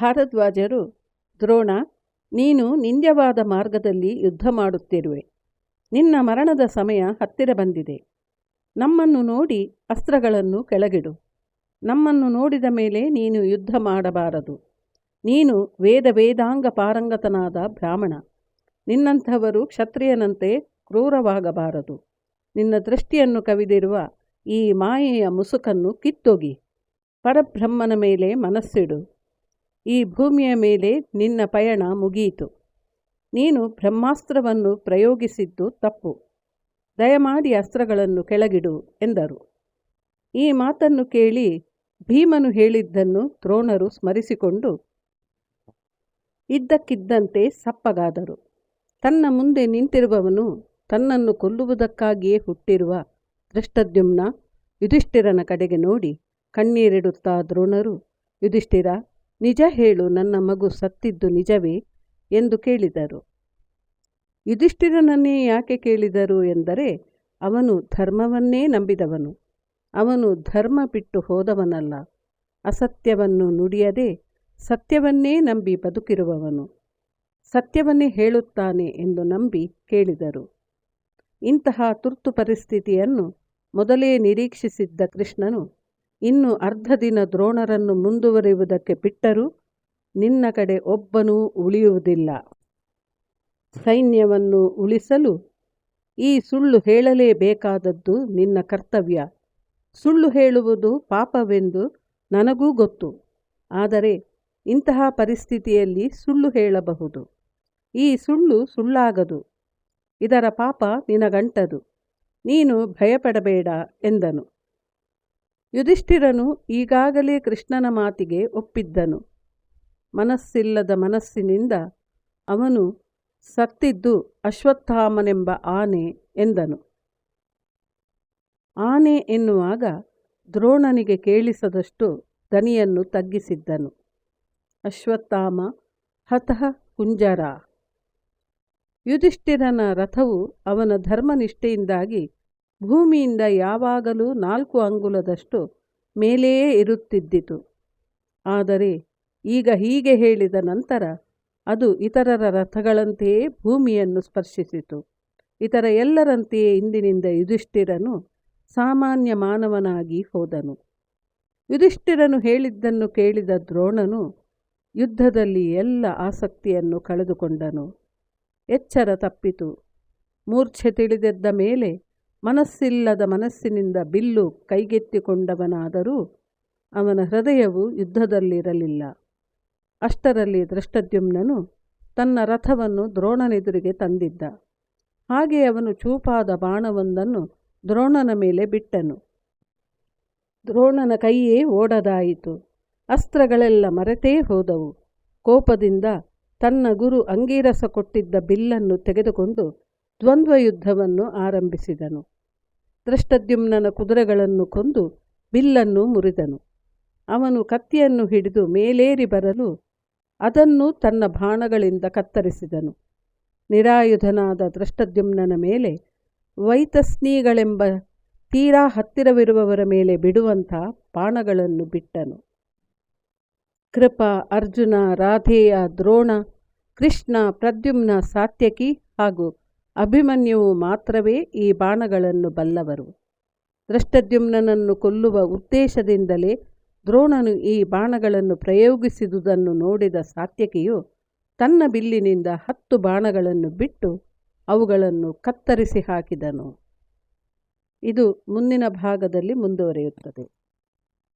ಭಾರದ್ವಾಜರು, ದ್ರೋಣ, ನೀನು ನಿಂದ್ಯವಾದ ಮಾರ್ಗದಲ್ಲಿ ಯುದ್ಧ ಮಾಡುತ್ತಿರುವೆ. ನಿನ್ನ ಮರಣದ ಸಮಯ ಹತ್ತಿರ ಬಂದಿದೆ. ನಮ್ಮನ್ನು ನೋಡಿ ಅಸ್ತ್ರಗಳನ್ನು ಕೆಳಗಿಡು. ನಮ್ಮನ್ನು ನೋಡಿದ ಮೇಲೆ ನೀನು ಯುದ್ಧ ಮಾಡಬಾರದು. ನೀನು ವೇದ ವೇದಾಂಗ ಪಾರಂಗತನಾದ ಬ್ರಾಹ್ಮಣ. ನಿನ್ನಂಥವರು ಕ್ಷತ್ರಿಯನಂತೆ ಕ್ರೂರವಾಗಬಾರದು. ನಿನ್ನ ದೃಷ್ಟಿಯನ್ನು ಕವಿದಿರುವ ಈ ಮಾಯೆಯ ಮುಸುಕನ್ನು ಕಿತ್ತೊಗಿ. ಪರಬ್ರಹ್ಮನ ಮೇಲೆ ಮನಸ್ಸಿಡು. ಈ ಭೂಮಿಯ ಮೇಲೆ ನಿನ್ನ ಪಯಣ ಮುಗಿಯಿತು. ನೀನು ಬ್ರಹ್ಮಾಸ್ತ್ರವನ್ನು ಪ್ರಯೋಗಿಸಿದ್ದು ತಪ್ಪು. ದಯಮಾಡಿ ಅಸ್ತ್ರಗಳನ್ನು ಕೆಳಗಿಡು ಎಂದರು. ಈ ಮಾತನ್ನು ಕೇಳಿ ಭೀಮನು ಹೇಳಿದ್ದನ್ನು ದ್ರೋಣರು ಸ್ಮರಿಸಿಕೊಂಡು ಇದ್ದಕ್ಕಿದ್ದಂತೆ ಸಪ್ಪಗಾದರು. ತನ್ನ ಮುಂದೆ ನಿಂತಿರುವವನು ತನ್ನನ್ನು ಕೊಲ್ಲುವುದಕ್ಕಾಗಿಯೇ ಹುಟ್ಟಿರುವ ದೃಷ್ಟದ್ಯುಮ್ನ ಯುಧಿಷ್ಠಿರನ ಕಡೆಗೆ ನೋಡಿ ಕಣ್ಣೀರಿಡುತ್ತಾ ದ್ರೋಣರು, ಯುಧಿಷ್ಠಿರ ನಿಜ ಹೇಳು, ನನ್ನ ಮಗು ಸತ್ತಿದ್ದು ನಿಜವೇ? ಎಂದು ಕೇಳಿದರು. ಯುಧಿಷ್ಠಿರನನ್ನೇ ಯಾಕೆ ಕೇಳಿದರು ಎಂದರೆ, ಅವನು ಧರ್ಮವನ್ನೇ ನಂಬಿದವನು. ಅವನು ಧರ್ಮ ಬಿಟ್ಟು ಹೋದವನಲ್ಲ. ಅಸತ್ಯವನ್ನು ನುಡಿಯದೆ ಸತ್ಯವನ್ನೇ ನಂಬಿ ಬದುಕಿರುವವನು. ಸತ್ಯವನ್ನೇ ಹೇಳುತ್ತಾನೆ ಎಂದು ನಂಬಿ ಕೇಳಿದರು. ಇಂತಹ ತುರ್ತು ಪರಿಸ್ಥಿತಿಯನ್ನು ಮೊದಲೇ ನಿರೀಕ್ಷಿಸಿದ್ದ ಕೃಷ್ಣನು ಇನ್ನು ಅರ್ಧ ದಿನ ದ್ರೋಣರನ್ನು ಮುಂದುವರಿಯುವುದಕ್ಕೆ ಬಿಟ್ಟರೂ ನಿನ್ನ ಕಡೆ ಒಬ್ಬನೂ ಉಳಿಯುವುದಿಲ್ಲ. ಸೈನ್ಯವನ್ನು ಉಳಿಸಲು ಈ ಸುಳ್ಳು ಹೇಳಲೇಬೇಕಾದದ್ದು ನಿನ್ನ ಕರ್ತವ್ಯ. ಸುಳ್ಳು ಹೇಳುವುದು ಪಾಪವೆಂದು ನನಗೂ ಗೊತ್ತು. ಆದರೆ ಇಂತಹ ಪರಿಸ್ಥಿತಿಯಲ್ಲಿ ಸುಳ್ಳು ಹೇಳಬಹುದು. ಈ ಸುಳ್ಳು ಸುಳ್ಳಾಗದು. ಇದರ ಪಾಪ ನಿನಗಂಟದು. ನೀನು ಭಯಪಡಬೇಡ ಎಂದನು. ಯುಧಿಷ್ಠಿರನು ಈಗಾಗಲೇ ಕೃಷ್ಣನ ಮಾತಿಗೆ ಒಪ್ಪಿದ್ದನು. ಮನಸ್ಸಿಲ್ಲದ ಮನಸ್ಸಿನಿಂದ ಅವನು, ಸತ್ತಿದ್ದು ಅಶ್ವತ್ಥಾಮನೆಂಬ ಆನೆ ಎಂದನು. ಆನೆ ಎನ್ನುವಾಗ ದ್ರೋಣನಿಗೆ ಕೇಳಿಸದಷ್ಟು ದನಿಯನ್ನು ತಗ್ಗಿಸಿದ್ದನು. ಅಶ್ವತ್ಥಾಮ, ಹತಃ ಕುಂಜರ ಯುಧಿಷ್ಠಿರನ ರಥವು ಅವನ ಧರ್ಮನಿಷ್ಠೆಯಿಂದಾಗಿ ಭೂಮಿಯಿಂದ ಯಾವಾಗಲೂ ನಾಲ್ಕು ಅಂಗುಲದಷ್ಟು ಮೇಲೆಯೇ ಇರುತ್ತಿದ್ದಿತು. ಆದರೆ ಈಗ ಹೀಗೆ ಹೇಳಿದ ನಂತರ ಅದು ಇತರರ ರಥಗಳಂತೆಯೇ ಭೂಮಿಯನ್ನು ಸ್ಪರ್ಶಿಸಿತು. ಇತರ ಎಲ್ಲರಂತೆಯೇ ಇಂದಿನಿಂದ ಯುಧಿಷ್ಠಿರನು ಸಾಮಾನ್ಯ ಮಾನವನಾಗಿ ಹೋದನು. ಯುಧಿಷ್ಠಿರನು ಹೇಳಿದ್ದನ್ನು ಕೇಳಿದ ದ್ರೋಣನು ಯುದ್ಧದಲ್ಲಿ ಎಲ್ಲ ಆಸಕ್ತಿಯನ್ನು ಕಳೆದುಕೊಂಡನು. ಎಚ್ಚರ ತಪ್ಪಿತು. ಮೂರ್ಛೆ ತಿಳಿದೆದ್ದ ಮೇಲೆ ಮನಸ್ಸಿಲ್ಲದ ಮನಸ್ಸಿನಿಂದ ಬಿಲ್ಲು ಕೈಗೆತ್ತಿಕೊಂಡವನಾದರೂ ಅವನ ಹೃದಯವು ಯುದ್ಧದಲ್ಲಿರಲಿಲ್ಲ. ಅಷ್ಟರಲ್ಲಿ ದೃಷ್ಟದ್ಯುಮ್ನನು ತನ್ನ ರಥವನ್ನು ದ್ರೋಣನೆದುರಿಗೆ ತಂದಿದ್ದ. ಹಾಗೆ ಅವನು ಚೂಪಾದ ಬಾಣವೊಂದನ್ನು ದ್ರೋಣನ ಮೇಲೆ ಬಿಟ್ಟನು. ದ್ರೋಣನ ಕೈಯೇ ಓಡದಾಯಿತು. ಅಸ್ತ್ರಗಳೆಲ್ಲ ಮರೆತೇ ಹೋದವು. ಕೋಪದಿಂದ ತನ್ನ ಗುರು ಅಂಗೀರಸ ಕೊಟ್ಟಿದ್ದ ಬಿಲ್ಲನ್ನು ತೆಗೆದುಕೊಂಡು ದ್ವಂದ್ವ ಯುದ್ಧವನ್ನು ಆರಂಭಿಸಿದನು. ದೃಷ್ಟದ್ಯುಮ್ನನ ಕುದುರೆಗಳನ್ನು ಕೊಂದು ಬಿಲ್ಲನ್ನು ಮುರಿದನು. ಅವನು ಕತ್ತಿಯನ್ನು ಹಿಡಿದು ಮೇಲೇರಿ ಬರಲು ಅದನ್ನು ತನ್ನ ಬಾಣಗಳಿಂದ ಕತ್ತರಿಸಿದನು. ನಿರಾಯುಧನಾದ ದೃಷ್ಟದ್ಯುಮ್ನನ ಮೇಲೆ ವೈತಸ್ನೀಗಳೆಂಬ ತೀರಾ ಹತ್ತಿರವಿರುವವರ ಮೇಲೆ ಬಿಡುವಂಥ ಬಾಣಗಳನ್ನು ಬಿಟ್ಟನು. ಕೃಪ, ಅರ್ಜುನ, ರಾಧೇಯ ದ್ರೋಣ, ಕೃಷ್ಣ, ಪ್ರದ್ಯುಮ್ನ ಸಾತ್ಯಕಿ ಹಾಗೂ ಅಭಿಮನ್ಯುವು ಮಾತ್ರವೇ ಈ ಬಾಣಗಳನ್ನು ಬಲ್ಲವರು. ದೃಷ್ಟದ್ಯುಮ್ನನ್ನು ಕೊಲ್ಲುವ ಉದ್ದೇಶದಿಂದಲೇ ದ್ರೋಣನು ಈ ಬಾಣಗಳನ್ನು ಪ್ರಯೋಗಿಸಿದುದನ್ನು ನೋಡಿದ ಸಾತ್ಯಕಿಯು ತನ್ನ ಬಿಲ್ಲಿನಿಂದ ಹತ್ತು ಬಾಣಗಳನ್ನು ಬಿಟ್ಟು ಅವುಗಳನ್ನು ಕತ್ತರಿಸಿ ಹಾಕಿದನು. ಇದು ಮುಂದಿನ ಭಾಗದಲ್ಲಿ ಮುಂದುವರಿಯುತ್ತದೆ.